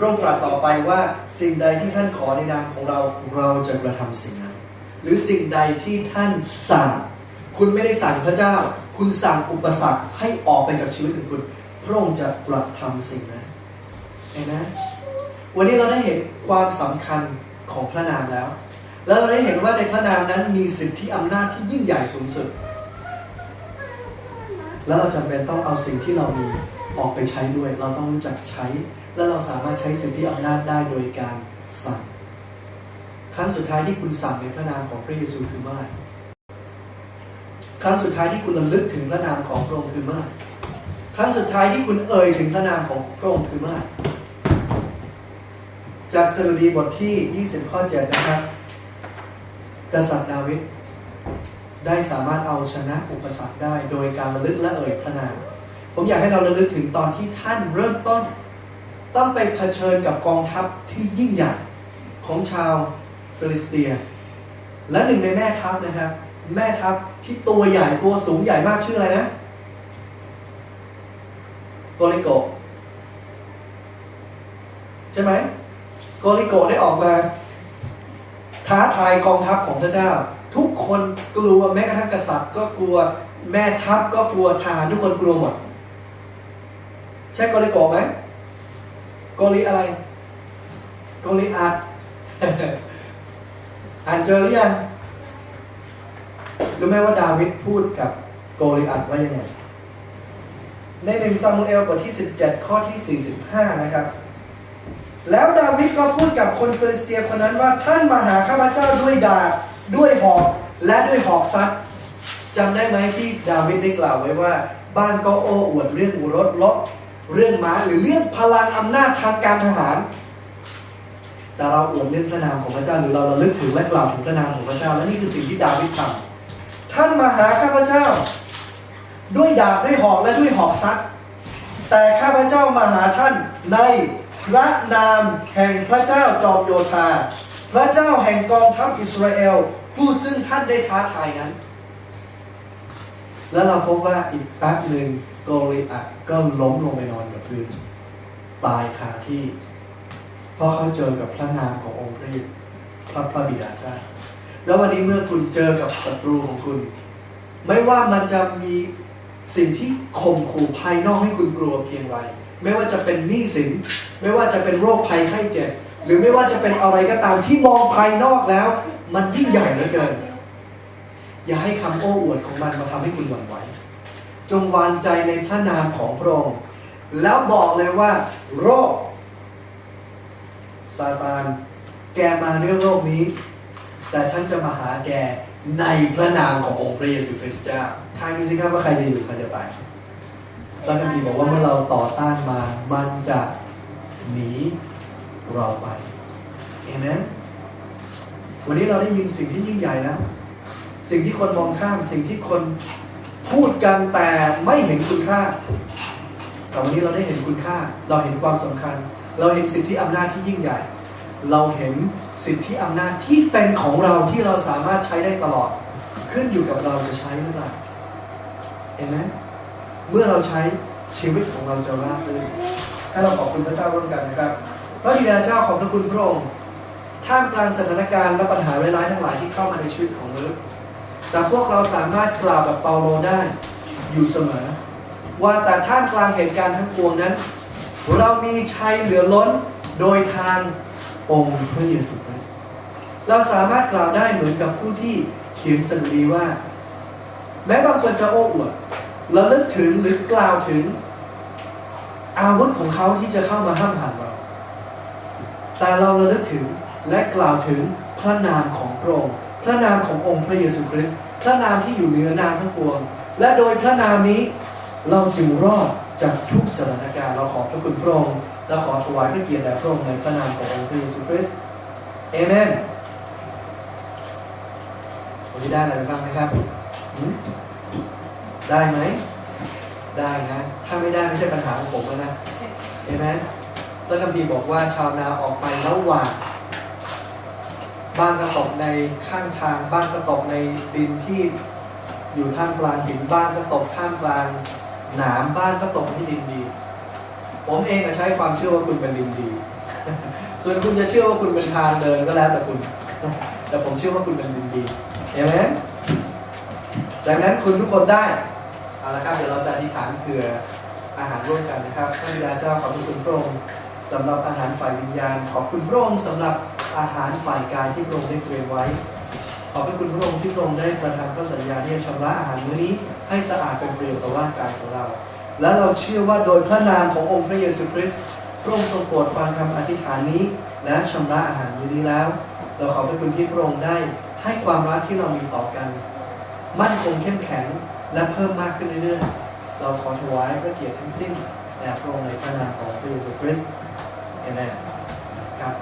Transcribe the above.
พระองค์ตรัสต่อไปว่าสิ่งใดที่ท่านขอในนามของเราเราจะกระทำสิ่งนั้น หรือสิ่งใดที่ท่านสั่ง คุณไม่ได้สั่งพระเจ้า คุณสั่งอุปสรรคให้ออกไปจากชีวิตของคุณ พระองค์จะกระทำสิ่งนั้นเห็นไหมวันนี้เราได้เห็นความสำคัญของพระนามแล้ว แล้วเราได้เห็นว่าในพระนามนั้นมีสิทธิอำนาจที่ยิ่งใหญ่สูงสุด แล้วเราจำเป็นต้องเอาสิ่งที่เรามีออกไปใช้ด้วย เราต้องรู้จักใช้ และเราสามารถใช้สิทธิอำนาจได้โดยการสั่ง ครั้งสุดท้ายที่คุณสั่งในพระนามของพระเยซูคือเมื่อไหร่ครั้งสุดท้ายที่คุณระลึกถึงพระนามของพระองค์คือเมื่อไหร่ครั้งสุดท้ายที่คุณเอ่ยถึงพระนามของพระองค์คือเมื่อไหร่จากสดุดีบทที่ 20 ข้อ 7 นะครับ กษัตริย์ดาวิดได้สามารถเอาชนะอุปสรรคได้ โดยการระลึกและเอ่ยพระนาม ผมอยากให้เราระลึกถึงตอนที่ท่านเริ่มต้น ต้องไปเผชิญกับกองทัพที่ยิ่งใหญ่ของชาวฟิลิสเตีย และหนึ่งในแม่ทัพนะครับ แม่ทัพที่ตัวใหญ่ตัวสูงใหญ่มากชื่ออะไรนะโกลิโกใช่ไหมโกลิโกได้ออกมาท้าทายกองทัพของพระเจ้า ทุกคนกลัวแม้กระทั่งกษัตริย์ ก็กลัวแม่ทัพก็กลัวทหารทุกคนกลัวหมดใช่โกลิโกไหม กลิอะไรโกลิอัดอ่านเจอหรือยังรู้ไหมว่าดาวิดพูดกับโกลิอัดว่ายังไงในหนึ่งซามูเอลบทที่ 17 ข้อที่ 45 นะครับ แล้วดาวิดก็พูดกับคนฟิลิสเตียคนนั้นว่าท่านมาหาข้าพเจ้าด้วยดาบด้วยหอกและด้วยหอกซัดจำได้ไหมที่ดาวิดได้กล่าวไว้ว่า บ้านก็โอ้อวดเรื่องรถลบ เรื่องม้าหรือเรื่องพลังอำนาจทางการทหาร แต่เราอวดเรื่องพระนามของพระเจ้าหรือเราระลึกถึงและกล่าวถึงพระนามของพระเจ้าและนี่คือสิ่งที่ดาวิดทำท่านมาหาข้าพเจ้า ด้วยดาบด้วยหอกและด้วยหอกซัดแต่ข้าพเจ้ามาหาท่านในพระนามแห่งพระเจ้าจอมโยธา พระเจ้าแห่งกองทัพอิสราเอล ผู้ซึ่งท่านได้ท้าทายนั้น แล้วเราพบว่าอีกแป๊บหนึ่งโกริอัตก็ล้มลงไปนอนกับพื้นตายคาที่ เพราะเขาเจอกับพระนามขององค์พระพระพระบิดาเจ้าแล้ววันนี้เมื่อคุณเจอกับศัตรูของคุณ ไม่ว่ามันจะมีสิ่งที่ข่มขู่ภายนอกให้คุณกลัวเพียงไรไม่ว่าจะเป็นหนี้สิน ไม่ว่าจะเป็นโรคภัยไข้เจ็บ หรือไม่ว่าจะเป็นอะไรก็ตามที่มองภายนอกแล้ว มันยิ่งใหญ่เหลือเกิน อย่าให้คำโอ้อวดของมันมาทำให้คุณหวั่นไหว จงวางใจในพระนามของพระองค์ แล้วบอกเลยว่า โรคซาตาน แกมาเรื่องโรคนี้ แต่ฉันจะมาหาแกในพระนามขององค์พระเยซูคริสต์เจ้าทายดูสิครับว่าใครจะอยู่ใครจะไปพระคัมภีร์บอกว่าเมื่อเราต่อต้านมา มันจะหนีเราไป เอเมน วันนี้เราได้ยินสิ่งที่ยิ่งใหญ่แล้ว สิ่งที่คนมองข้าม สิ่งที่คนพูดกันแต่ไม่เห็นคุณค่าแต่วันนี้เราได้เห็นคุณค่า เราเห็นความสำคัญ เราเห็นสิทธิอำนาจที่ยิ่งใหญ่ เราเห็นสิทธิอำนาจที่เป็นของเราที่เราสามารถใช้ได้ตลอด ขึ้นอยู่กับเราจะใช้หรือเปล่าเห็นไหมเมื่อเราใช้ชีวิตของเราจะราบรื่นให้เราขอบคุณพระเจ้าร่วมกันนะครับพระบิดาเจ้าขอบพระคุณพระองค์ท่ามกลางสถานการณ์และปัญหาร้ายๆทั้งหลายที่เข้ามาในชีวิตของมนุษย์ แต่พวกเราสามารถกล่าวแบบเปาโลได้อยู่เสมอ ว่าแต่ท่ามกลางเหตุการณ์ทั้งปวงนั้น เรามีชัยเหลือล้นโดยทางองค์พระเยซูคริสต์เราสามารถกล่าวได้เหมือนกับผู้ที่เขียนสดุดีว่า แม้บางคนจะโอ้อวดระลึกถึงหรือกล่าวถึงอาวุธของเขาที่จะเข้ามาห้ามหันเรา แต่เราระลึกถึงและกล่าวถึงพระนามของพระองค์ พระนามขององค์พระเยซูคริสต์พระนามที่อยู่เหนือนามทั้งปวง และโดยพระนามนี้เราจึงรอดจากทุกสถานการณ์เราขอบพระคุณพระองค์และขอถวายพระเกียรติแด่พระองค์ในพระนามขององค์พระเยซูคริสต์เอเมนวันนี้ได้อะไรบ้างไหมครับหืมได้ไหม ได้นะ ถ้าไม่ได้ไม่ใช่ปัญหาของผมแล้วนะเห็นไหมพระคัมภีร์บอกว่าชาวนาออกไปแล้วหวาน บ้างก็ตกในข้างทาง บ้างก็ตกในดินที่อยู่ท่ามกลางหินบ้างก็ตกท่ามกลางหนามบ้างก็ตกที่ดินดี ผมเองก็ใช้ความเชื่อว่าคุณเป็นดินดี ส่วนคุณจะเชื่อว่าคุณเป็นทางเดินก็แล้วแต่คุณ แต่ผมเชื่อว่าคุณเป็นบุญดีเห็นไหมดังนั้นคุณทุกคนได้เอาละครับเดี๋ยวเราจะอธิษฐานเผื่ออาหารร่วมกันนะครับพระบิดาเจ้าขอบคุณพระองค์ สำหรับอาหารฝ่ายวิญญาณ ขอบคุณพระองค์สำหรับอาหารฝ่ายกายที่พระองค์ได้เตรียมไว้ ขอบพระคุณพระองค์ที่พระองค์ได้ประทานพระสัญญาที่จะชำระอาหารมื้อนี้ ให้สะอาดเป็นประโยชน์ต่อร่างกายของเรา และเราเชื่อว่าโดยพระนามขององค์พระเยซูคริสต์พระองค์ทรงโปรดฟังคำอธิษฐานนี้ และชำระอาหารมื้อนี้แล้ว เราขอบพระคุณที่พระองค์ได้ให้ความรักที่เรามีต่อกัน มั่นคงเข้มแข็งและเพิ่มมากขึ้นเรื่อยๆ เราขอถวายพระเกียรติทั้งสิ้นแด่พระองค์ในพระนามของพระเยซูคริสต์ เอเมนครับ